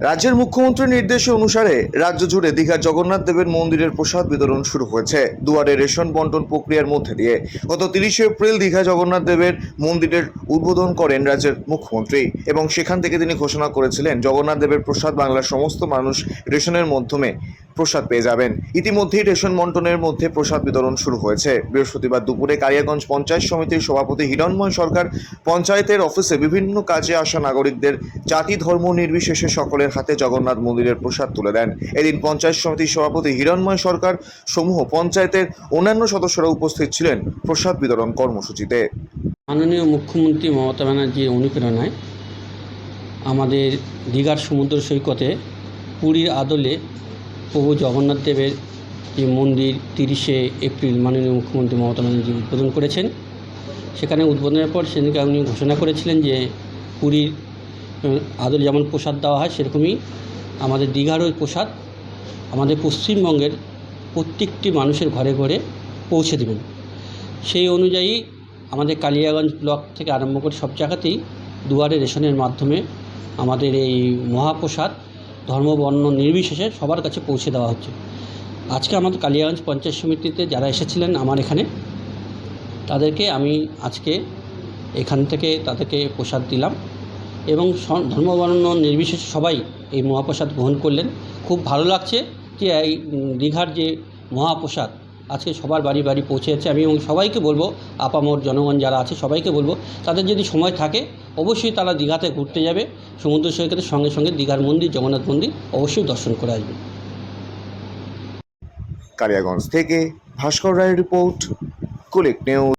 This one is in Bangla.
রাজ্যের মুখ্যমন্ত্রীর নির্দেশে অনুসারে রাজ্য জুড়ে দীঘার জগন্নাথ দেবের মন্দিরের প্রসাদ বিতরণ শুরু হয়েছে। দুয়ারে রেশন বন্টন প্রক্রিয়ার মধ্যে দিয়ে গত তিরিশে এপ্রিল দীঘা জগন্নাথ দেবের মন্দিরের উদ্বোধন করেন রাজ্যের মুখ্যমন্ত্রী এবং সেখান থেকে তিনি ঘোষণা করেছিলেন, জগন্নাথ দেবের প্রসাদ বাংলার সমস্ত মানুষ রেশনের মাধ্যমে প্রসাদ পেয়ে যাবেন। ইতিমধ্যেই রেশন বন্টনের মধ্যে প্রসাদ বিতরণ শুরু হয়েছে। বৃহস্পতিবার দুপুরে কালিয়াগঞ্জ পঞ্চায়েত সমিতির সভাপতি হিরণময় সরকার পঞ্চায়েতের অফিসে বিভিন্ন কাজে আসা নাগরিকদের জাতি ধর্ম নির্বিশেষে সকলের হাতে জগন্নাথ মন্দিরের প্রসাদ তুলে দেন। এদিন পঞ্চায়েত সমিতির সভাপতি হিরণময় সরকার সমূহ পঞ্চায়েতের অন্যান্য সদস্যরা উপস্থিত ছিলেন প্রসাদ বিতরণ কর্মসূচিতে। মাননীয় মুখ্যমন্ত্রী মমতা ব্যানার্জির অনুপ্রেরণায় আমাদের দীঘার সমুদ্র সৈকতে পুরীর আদলে প্রভু জগন্নাথ দেবের যে মন্দির তিরিশে এপ্রিল মাননীয় মুখ্যমন্ত্রী মমতা ব্যানার্জি উদ্বোধন করেছেন, সেখানে উদ্বোধনের পর সেদিনকে উনি ঘোষণা করেছিলেন যে পুরীর আদলে যেমন প্রসাদ দেওয়া হয়, সেরকমই আমাদের দীঘার ওই প্রসাদ আমাদের পশ্চিমবঙ্গের প্রত্যেকটি মানুষের ঘরে ঘরে পৌঁছে দেবেন। সেই অনুযায়ী আমাদের কালিয়াগঞ্জ ব্লক থেকে আরম্ভ করে সব জায়গাতেই দুয়ারে রেশনের মাধ্যমে আমাদের এই মহাপ্রসাদ ধর্মবর্ণ নির্বিশেষে সবার কাছে পৌঁছে দেওয়া হচ্ছে। আজকে আমাদের কালিয়াগঞ্জ পঞ্চায়েত সমিতিতে যারা এসেছিলেন আমার এখানে, তাদেরকে আমি আজকে এখান থেকে তাদেরকে প্রসাদ দিলাম এবং ধর্মবর্ণ নির্বিশেষে সবাই এই মহাপ্রসাদ গ্রহণ করলেন। খুব ভালো লাগছে যে এই দীঘার যে মহাপ্রসাদ, আজকে সবার বাড়ি বাড়ি পৌঁছে যাচ্ছে। আমি এবং সবাইকে বলব, আপামর জনগণ যারা আছে সবাইকে বলব, তাদের যদি সময় থাকে অবশ্যই তারা দীঘাতে ঘুরতে যাবে। সমুদ্র সৈকতের সঙ্গে সঙ্গে দীঘার মন্দির, জগন্নাথ মন্দির অবশ্যই দর্শন করে আসবে। কালিয়াগঞ্জ থেকে ভাস্কর রায়ের রিপোর্ট, কুলিক নিউজ।